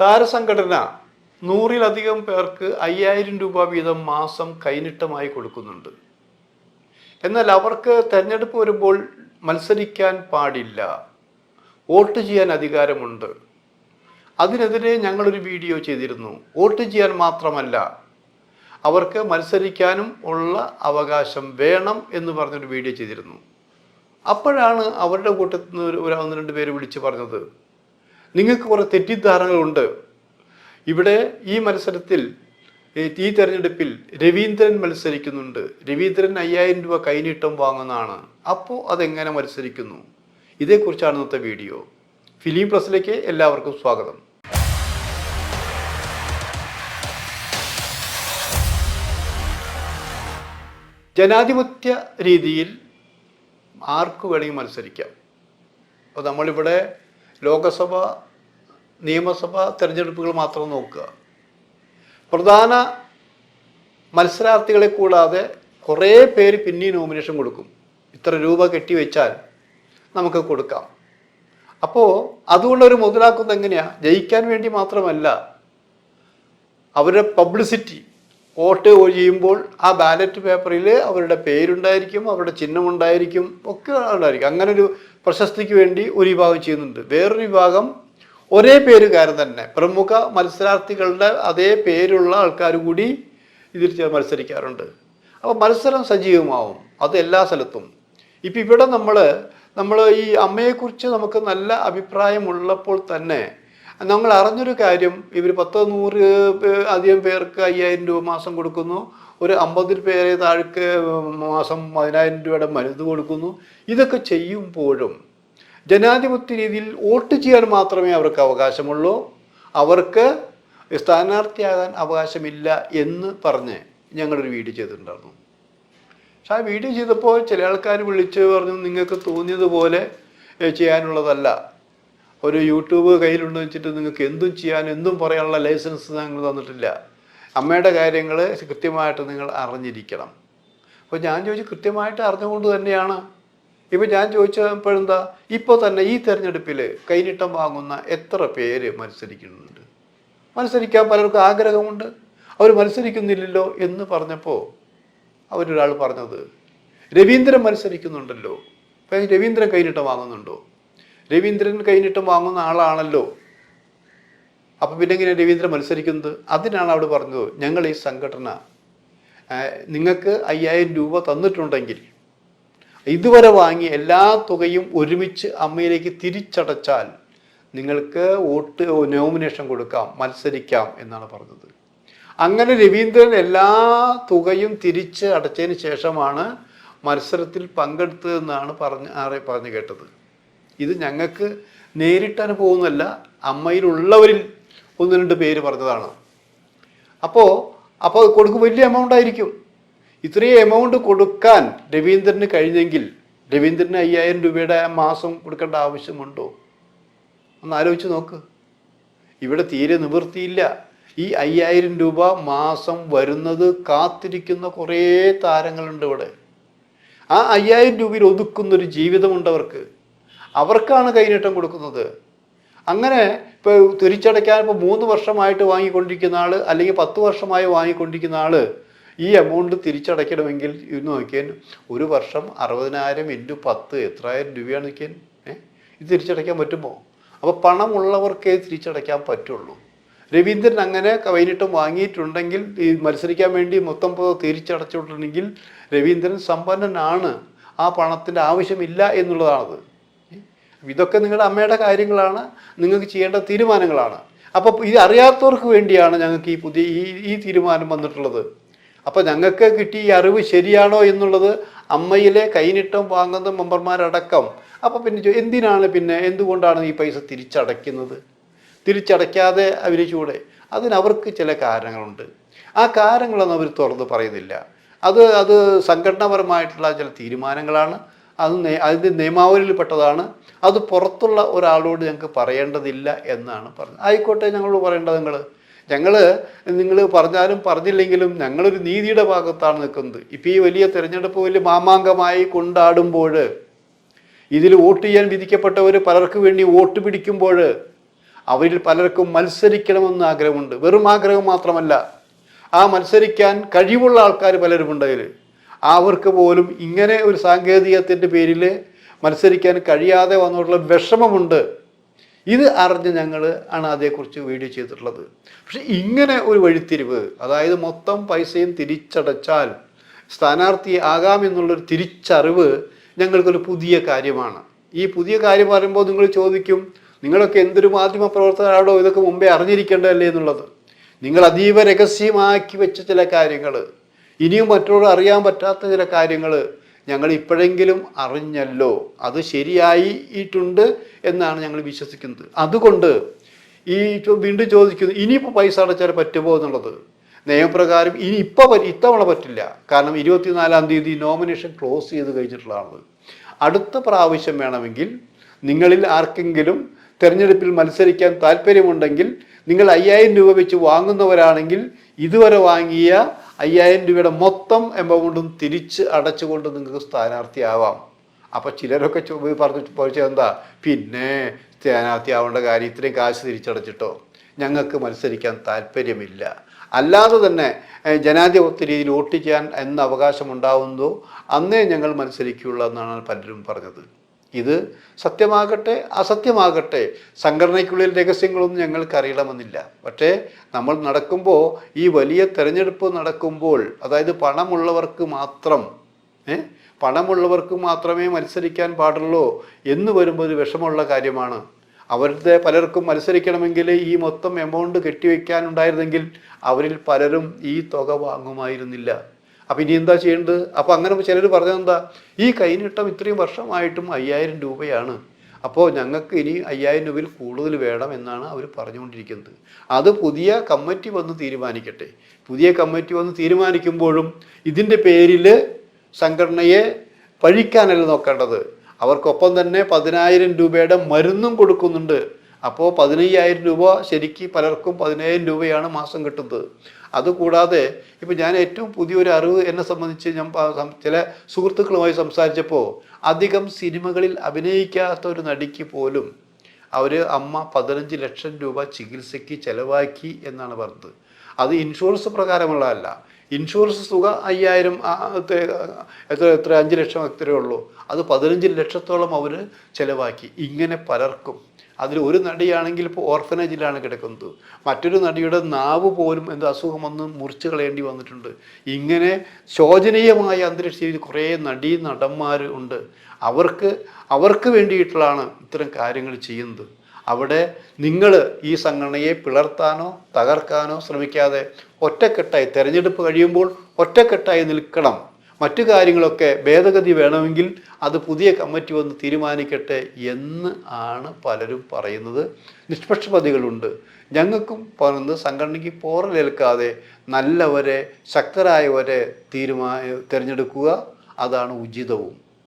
താരസംഘടന നൂറിലധികം പേർക്ക് അയ്യായിരം രൂപ വീതം മാസം കൈനിട്ടമായി കൊടുക്കുന്നുണ്ട്. എന്നാൽ അവർക്ക് തെരഞ്ഞെടുപ്പ് വരുമ്പോൾ മത്സരിക്കാൻ പാടില്ല. വോട്ട് ചെയ്യാൻ അധികാരമുണ്ട്. അതിനെതിരെ ഞങ്ങളൊരു വീഡിയോ ചെയ്തിരുന്നു. വോട്ട് ചെയ്യാൻ മാത്രമല്ല അവർക്ക് മത്സരിക്കാനും ഉള്ള അവകാശം വേണം എന്ന് പറഞ്ഞൊരു വീഡിയോ ചെയ്തിരുന്നു. അപ്പോഴാണ് അവരുടെ കൂട്ടത്തിൽ നിന്ന് ഒരു- ഒന്ന് രണ്ട് പേര് വിളിച്ച് പറഞ്ഞത് നിങ്ങൾക്ക് കുറേ തെറ്റിദ്ധാരണകളുണ്ട്. ഇവിടെ ഈ മത്സരത്തിൽ ഈ തെരഞ്ഞെടുപ്പിൽ രവീന്ദ്രൻ മത്സരിക്കുന്നുണ്ട്. രവീന്ദ്രൻ അയ്യായിരം രൂപ കൈനീട്ടം വാങ്ങുന്നതാണ്. അപ്പോൾ അതെങ്ങനെ മത്സരിക്കുന്നു? ഇതേക്കുറിച്ചാണ് ഇന്നത്തെ വീഡിയോ. ഫിലിം പ്ലസിലേക്ക് എല്ലാവർക്കും സ്വാഗതം. ജനാധിപത്യ രീതിയിൽ ആർക്ക് വേണമെങ്കിൽ മത്സരിക്കാം. അപ്പോൾ നമ്മളിവിടെ ലോകസഭ നിയമസഭ തെരഞ്ഞെടുപ്പുകൾ മാത്രം നോക്കുക. പ്രധാന മത്സരാർത്ഥികളെ കൂടാതെ കുറേ പേര് പിന്നെ നോമിനേഷൻ കൊടുക്കും. ഇത്ര രൂപ കെട്ടിവെച്ചാൽ നമുക്ക് കൊടുക്കാം. അപ്പോൾ അതുകൊണ്ടൊരു മുതലാക്കുന്നത് എങ്ങനെയാണ് ജയിക്കാൻ വേണ്ടി മാത്രമല്ല അവരുടെ പബ്ലിസിറ്റി വോട്ട് ചെയ്യുമ്പോൾ ആ ബാലറ്റ് പേപ്പറിൽ അവരുടെ പേരുണ്ടായിരിക്കും അവരുടെ ചിഹ്നം ഉണ്ടായിരിക്കും ഒക്കെ ഉണ്ടായിരിക്കും അങ്ങനെ ഒരു പ്രശസ്തിക്ക് വേണ്ടി ഒരു വിഭാഗം ചെയ്യുന്നുണ്ട്. വേറൊരു വിഭാഗം ഒരേ പേരുകാരൻ തന്നെ. പ്രമുഖ മത്സരാർത്ഥികളുടെ അതേ പേരുള്ള ആൾക്കാർ കൂടി ഇതിൽ മത്സരിക്കാറുണ്ട്. അപ്പോൾ മത്സരം സജീവമാവും. അത് എല്ലാ സ്ഥലത്തും. ഇപ്പം ഇവിടെ നമ്മൾ നമ്മൾ ഈ അമ്മയെക്കുറിച്ച് നമുക്ക് നല്ല അഭിപ്രായമുള്ളപ്പോൾ തന്നെ നമ്മൾ അറിഞ്ഞൊരു കാര്യം. ഇവർ പത്ത് നൂറ് അധികം പേർക്ക് അയ്യായിരം രൂപ മാസം കൊടുക്കുന്നു. ഒരു അമ്പതിൽ പേരെ താഴേക്ക് മാസം പതിനായിരം രൂപയുടെ മരുന്ന് കൊടുക്കുന്നു. ഇതൊക്കെ ചെയ്യുമ്പോഴും ജനാധിപത്യ രീതിയിൽ വോട്ട് ചെയ്യാൻ മാത്രമേ അവർക്ക് അവകാശമുള്ളൂ. അവർക്ക് സ്ഥാനാർത്ഥിയാകാൻ അവകാശമില്ല എന്ന് പറഞ്ഞ് ഞങ്ങളൊരു വീഡിയോ ചെയ്തിട്ടുണ്ടായിരുന്നു. പക്ഷെ ആ വീഡിയോ ചെയ്തപ്പോൾ ചില ആൾക്കാർ വിളിച്ച് പറഞ്ഞു നിങ്ങൾക്ക് തോന്നിയതുപോലെ ചെയ്യാനുള്ളതല്ല. ഒരു യൂട്യൂബ് കയ്യിലുണ്ടെന്ന് വെച്ചിട്ട് നിങ്ങൾക്ക് എന്തും ചെയ്യാൻ എന്തും പറയാനുള്ള ലൈസൻസ് ഞങ്ങൾ തന്നിട്ടില്ല. അമ്മയുടെ കാര്യങ്ങൾ കൃത്യമായിട്ട് നിങ്ങൾ അറിഞ്ഞിരിക്കണം. അപ്പോൾ ഞാൻ ചോദിച്ചു കൃത്യമായിട്ട് അറിഞ്ഞുകൊണ്ട് തന്നെയാണ് ഇപ്പോൾ ഞാൻ ചോദിച്ചപ്പോഴെന്താ ഇപ്പോൾ തന്നെ ഈ തെരഞ്ഞെടുപ്പിൽ കൈനീട്ടം വാങ്ങുന്ന എത്ര പേര് മത്സരിക്കുന്നുണ്ട്? മത്സരിക്കാൻ പലർക്കും ആഗ്രഹമുണ്ട്. അവർ മത്സരിക്കുന്നില്ലല്ലോ എന്ന് പറഞ്ഞപ്പോൾ അവരൊരാൾ പറഞ്ഞത് രവീന്ദ്രൻ മത്സരിക്കുന്നുണ്ടല്ലോ. രവീന്ദ്രൻ കൈനീട്ടം വാങ്ങുന്നുണ്ടോ? രവീന്ദ്രൻ കൈനീട്ടം വാങ്ങുന്ന ആളാണല്ലോ. അപ്പം പിന്നെ ഇങ്ങനെ രവീന്ദ്രൻ മത്സരിക്കുന്നത്? അതിനാണ് അവിടെ പറഞ്ഞത് ഞങ്ങൾ ഈ സംഘടന നിങ്ങൾക്ക് അയ്യായിരം രൂപ തന്നിട്ടുണ്ടെങ്കിൽ ഇതുവരെ വാങ്ങിയ എല്ലാ തുകയും ഒരുമിച്ച് അമ്മയിലേക്ക് തിരിച്ചടച്ചാൽ നിങ്ങൾക്ക് വോട്ട് നോമിനേഷൻ കൊടുക്കാം മത്സരിക്കാം എന്നാണ് പറഞ്ഞത്. അങ്ങനെ രവീന്ദ്രൻ എല്ലാ തുകയും തിരിച്ച് അടച്ചതിന് ശേഷമാണ് മത്സരത്തിൽ പങ്കെടുത്തതെന്നാണ് പറഞ്ഞ് പറഞ്ഞു കേട്ടത്. ഇത് ഞങ്ങൾക്ക് നേരിട്ട് അനുഭവമൊന്നുമല്ല അമ്മയിലുള്ളവരിൽ ഒന്ന് രണ്ട് പേര് പറഞ്ഞതാണ്. അപ്പോൾ അപ്പോൾ കൊടുക്കും വലിയ എമൗണ്ട് ആയിരിക്കും. ഇത്രയും എമൗണ്ട് കൊടുക്കാൻ രവീന്ദ്രന് കഴിഞ്ഞെങ്കിൽ രവീന്ദ്രന് അയ്യായിരം രൂപയുടെ മാസം കൊടുക്കേണ്ട ആവശ്യമുണ്ടോ? ഒന്ന് ആലോചിച്ച് നോക്ക്. ഇവിടെ തീരെ നിവൃത്തിയില്ല. ഈ അയ്യായിരം രൂപ മാസം വരുന്നത് കാത്തിരിക്കുന്ന കുറേ താരങ്ങളുണ്ട് ഇവിടെ. ആ അയ്യായിരം രൂപയിൽ ഒതുക്കുന്നൊരു ജീവിതമുണ്ട് അവർക്ക്. അവർക്കാണ് കൈനീട്ടം കൊടുക്കുന്നത്. അങ്ങനെ ഇപ്പോൾ തിരിച്ചടയ്ക്കാൻ ഇപ്പോൾ മൂന്ന് വർഷമായിട്ട് വാങ്ങിക്കൊണ്ടിരിക്കുന്ന ആൾ അല്ലെങ്കിൽ പത്ത് വർഷമായി വാങ്ങിക്കൊണ്ടിരിക്കുന്ന ആൾ ഈ എമൗണ്ട് തിരിച്ചടയ്ക്കണമെങ്കിൽ ഇത് നോക്കിയാൽ ഒരു വർഷം അറുപതിനായിരം ഇന്റു പത്ത് എത്രായിരം രൂപയാണ് നോക്കിയാൽ ഏഹ് ഇത് തിരിച്ചടയ്ക്കാൻ പറ്റുമോ? അപ്പോൾ പണമുള്ളവർക്കേ തിരിച്ചടയ്ക്കാൻ പറ്റുള്ളൂ. രവീന്ദ്രൻ അങ്ങനെ കൈനീട്ടം വാങ്ങിയിട്ടുണ്ടെങ്കിൽ ഈ മത്സരിക്കാൻ വേണ്ടി മൊത്തം തിരിച്ചടച്ചിട്ടുണ്ടെങ്കിൽ രവീന്ദ്രൻ സമ്പന്നനാണ്. ആ പണത്തിന്റെ ആവശ്യമില്ല എന്നുള്ളതാണത്. ഇതൊക്കെ നിങ്ങളുടെ അമ്മയുടെ കാര്യങ്ങളാണ്. നിങ്ങൾക്ക് ചെയ്യേണ്ട തീരുമാനങ്ങളാണ്. അപ്പോൾ ഇത് അറിയാത്തവർക്ക് വേണ്ടിയാണ് ഞങ്ങൾക്ക് ഈ പുതിയ ഈ ഈ തീരുമാനം വന്നിട്ടുള്ളത്. അപ്പോൾ ഞങ്ങൾക്ക് കിട്ടിയ ഈ അറിവ് ശരിയാണോ എന്നുള്ളത് അമ്മയിലെ കൈനിട്ടം വാങ്ങുന്ന മെമ്പർമാരടക്കം. അപ്പോൾ പിന്നെ എന്തിനാണ് പിന്നെ എന്തുകൊണ്ടാണ് ഈ പൈസ തിരിച്ചടയ്ക്കുന്നത്? തിരിച്ചടയ്ക്കാതെ അവർ ചൂടെ. അതിനവർക്ക് ചില കാരണങ്ങളുണ്ട്. ആ കാരണങ്ങളൊന്നും അവർ തുറന്ന് പറയുന്നില്ല. അത് അത് സംഘടനാപരമായിട്ടുള്ള ചില തീരുമാനങ്ങളാണ്. അത് അതിന്റെ നിയമാവലിയിൽ പെട്ടതാണ്. അത് പുറത്തുള്ള ഒരാളോട് ഞങ്ങൾക്ക് പറയേണ്ടതില്ല എന്നാണ് പറഞ്ഞത്. ആയിക്കോട്ടെ ഞങ്ങളോട് പറയേണ്ടത് നിങ്ങൾ ഞങ്ങൾ നിങ്ങൾ പറഞ്ഞാലും പറഞ്ഞില്ലെങ്കിലും ഞങ്ങളൊരു നീതിയുടെ ഭാഗത്താണ് നിൽക്കുന്നത്. ഇപ്പോൾ ഈ വലിയ തിരഞ്ഞെടുപ്പ് വലിയ മാമാങ്കമായി കൊണ്ടാടുമ്പോൾ ഇതിൽ വോട്ട് ചെയ്യാൻ വിധിക്കപ്പെട്ടവർ പലർക്ക് വേണ്ടി വോട്ട് പിടിക്കുമ്പോൾ അവരിൽ പലർക്കും മത്സരിക്കണമെന്ന് ആഗ്രഹമുണ്ട്. വെറും ആഗ്രഹം മാത്രമല്ല ആ മത്സരിക്കാൻ കഴിവുള്ള ആൾക്കാർ പലരുമുണ്ട് അതിൽ അവർക്ക് പോലും ഇങ്ങനെ ഒരു സാങ്കേതികത്തിന്റെ പേരിൽ മത്സരിക്കാൻ കഴിയാതെ വന്നിട്ടുള്ള വിഷമമുണ്ട്. ഇത് അറിഞ്ഞ് ഞങ്ങൾ ആണ് അതേക്കുറിച്ച് വീഡിയോ ചെയ്തിട്ടുള്ളത്. പക്ഷെ ഇങ്ങനെ ഒരു വഴിത്തിരിവ് അതായത് മൊത്തം പൈസയും തിരിച്ചടച്ചാൽ സ്ഥാനാർത്ഥി ആകാമെന്നുള്ളൊരു തിരിച്ചറിവ് ഞങ്ങൾക്കൊരു പുതിയ കാര്യമാണ്. ഈ പുതിയ കാര്യം പറയുമ്പോൾ നിങ്ങൾ ചോദിക്കും നിങ്ങളൊക്കെ എന്തൊരു മാധ്യമ പ്രവർത്തകരാണോ ഇതൊക്കെ മുമ്പേ അറിഞ്ഞിരിക്കേണ്ടതല്ലേ എന്നുള്ളത്? നിങ്ങൾ അതീവ രഹസ്യമാക്കി വെച്ച ചില കാര്യങ്ങൾ ഇനിയും മറ്റുള്ളവർ അറിയാൻ പറ്റാത്ത ചില കാര്യങ്ങൾ ഞങ്ങൾ ഇപ്പോഴെങ്കിലും അറിഞ്ഞല്ലോ. അത് ശരിയായിട്ടുണ്ട് എന്നാണ് ഞങ്ങൾ വിശ്വസിക്കുന്നത്. അതുകൊണ്ട് ഈ വീണ്ടും ചോദിക്കുന്നു ഇനിയിപ്പോൾ പൈസ അടച്ചാൽ പറ്റുമോ എന്നുള്ളത്? നിയമപ്രകാരം ഇനി ഇപ്പോൾ ഇത്തവണ പറ്റില്ല. കാരണം ഇരുപത്തിനാലാം തീയതി നോമിനേഷൻ ക്ലോസ് ചെയ്ത് കഴിഞ്ഞിട്ടുള്ളതാണ്. അടുത്ത പ്രാവശ്യം വേണമെങ്കിൽ നിങ്ങളിൽ ആർക്കെങ്കിലും തിരഞ്ഞെടുപ്പിൽ മത്സരിക്കാൻ താല്പര്യമുണ്ടെങ്കിൽ നിങ്ങൾ അയ്യായിരം രൂപ വെച്ച് വാങ്ങുന്നവരാണെങ്കിൽ ഇതുവരെ വാങ്ങിയ അയ്യായിരം രൂപയുടെ മൊത്തം എമൗണ്ടും തിരിച്ച് അടച്ചുകൊണ്ട് നിങ്ങൾക്ക് സ്ഥാനാർത്ഥിയാവാം. അപ്പോൾ ചിലരൊക്കെ പറഞ്ഞു ചോദിച്ചത് എന്താ? പിന്നെ സ്ഥാനാർത്ഥിയാവേണ്ട കാര്യം ഇത്രയും കാശ് തിരിച്ചടച്ചിട്ടോ? ഞങ്ങൾക്ക് മത്സരിക്കാൻ താല്പര്യമില്ല. അല്ലാതെ തന്നെ ജനാധിപത്യ രീതിയിൽ വോട്ട് ചെയ്യാൻ എന്ന് അവകാശമുണ്ടാവുന്നതോ അന്നേ ഞങ്ങൾ മത്സരിക്കുകയുള്ളൂ എന്നാണ് പലരും പറഞ്ഞത്. ഇത് സത്യമാകട്ടെ അസത്യമാകട്ടെ സംഘടനയ്ക്കുള്ളിൽ രഹസ്യങ്ങളൊന്നും ഞങ്ങൾക്ക് അറിയണമെന്നില്ല. പക്ഷേ നമ്മൾ നടക്കുമ്പോൾ ഈ വലിയ തെരഞ്ഞെടുപ്പ് നടക്കുമ്പോൾ അതായത് പണമുള്ളവർക്ക് മാത്രം പണമുള്ളവർക്ക് മാത്രമേ മത്സരിക്കാൻ പാടുള്ളൂ എന്ന് വരുമ്പോൾ ഒരു വിഷമമുള്ള കാര്യമാണ്. അവരുടെ പലർക്കും മത്സരിക്കണമെങ്കിൽ ഈ മൊത്തം എമൗണ്ട് കെട്ടിവെക്കാനുണ്ടായിരുന്നെങ്കിൽ അവരിൽ പലരും ഈ തുക വാങ്ങുമായിരുന്നില്ല. അപ്പം ഇനി എന്താ ചെയ്യേണ്ടത്? അപ്പം അങ്ങനെ ചിലർ പറഞ്ഞതെന്താ ഈ കൈനീട്ടം ഇത്രയും വർഷമായിട്ടും അയ്യായിരം രൂപയാണ്. അപ്പോൾ ഞങ്ങൾക്ക് ഇനി അയ്യായിരം രൂപയിൽ കൂടുതൽ വേണം എന്നാണ് അവർ പറഞ്ഞുകൊണ്ടിരിക്കുന്നത്. അത് പുതിയ കമ്മിറ്റി വന്ന് തീരുമാനിക്കട്ടെ. പുതിയ കമ്മിറ്റി വന്ന് തീരുമാനിക്കുമ്പോഴും ഇതിന്റെ പേരിൽ സംഘടനയെ പഴിക്കാനല്ല നോക്കേണ്ടത്? അവർക്കൊപ്പം തന്നെ പതിനായിരം രൂപയുടെ മരുന്നും കൊടുക്കുന്നുണ്ട്. അപ്പോൾ പതിനയ്യായിരം രൂപ ശരിക്ക് പലർക്കും പതിനായിരം രൂപയാണ് മാസം കിട്ടുന്നത്. അതുകൂടാതെ ഇപ്പം ഞാൻ ഏറ്റവും പുതിയൊരു അറിവ് എന്നെ സംബന്ധിച്ച് ഞാൻ ചില സുഹൃത്തുക്കളുമായി സംസാരിച്ചപ്പോൾ അധികം സിനിമകളിൽ അഭിനയിക്കാത്ത ഒരു നടിക്ക് പോലും അവർ അമ്മ പതിനഞ്ച് ലക്ഷം രൂപ ചികിത്സയ്ക്ക് ചിലവാക്കി എന്നാണ് പറഞ്ഞത്. അത് ഇൻഷുറൻസ് പ്രകാരമുള്ളതല്ല. ഇൻഷുറൻസ് തുക അയ്യായിരം എത്ര എത്ര അഞ്ച് ലക്ഷം എത്രയേ ഉള്ളൂ. അത് പതിനഞ്ച് ലക്ഷത്തോളം അവർ ചിലവാക്കി. ഇങ്ങനെ പലർക്കും. അതിൽ ഒരു നടിയാണെങ്കിൽ ഇപ്പോൾ ഓർഫനേജിലാണ് കിടക്കുന്നത്. മറ്റൊരു നടിയുടെ നാവ് പോലും എന്ത് അസുഖം വന്ന് മുറിച്ച് കളയേണ്ടി വന്നിട്ടുണ്ട്. ഇങ്ങനെ ശോചനീയമായ അന്തരീക്ഷത്തിൽ കുറേ നടീ നടന്മാർ ഉണ്ട്. അവർക്ക് അവർക്ക് വേണ്ടിയിട്ടുള്ളതാണ് ഇത്തരം കാര്യങ്ങൾ ചെയ്യുന്നത്. അവിടെ നിങ്ങൾ ഈ സംഘടനയെ പിളർത്താനോ തകർക്കാനോ ശ്രമിക്കാതെ ഒറ്റക്കെട്ടായി തെരഞ്ഞെടുപ്പ് കഴിയുമ്പോൾ ഒറ്റക്കെട്ടായി നിൽക്കണം. മറ്റു കാര്യങ്ങളൊക്കെ ഭേദഗതി വേണമെങ്കിൽ അത് പുതിയ കമ്മിറ്റി വന്ന് തീരുമാനിക്കട്ടെ എന്ന് ആണ് പലരും പറയുന്നത്. നിഷ്പക്ഷപതികളുണ്ട് ഞങ്ങൾക്കും പറയുന്നത് സംഘടനയ്ക്ക് പോറലേൽക്കാതെ നല്ലവരെ ശക്തരായവരെ തീരുമാന തിരഞ്ഞെടുക്കുക അതാണ് ഉചിതവും.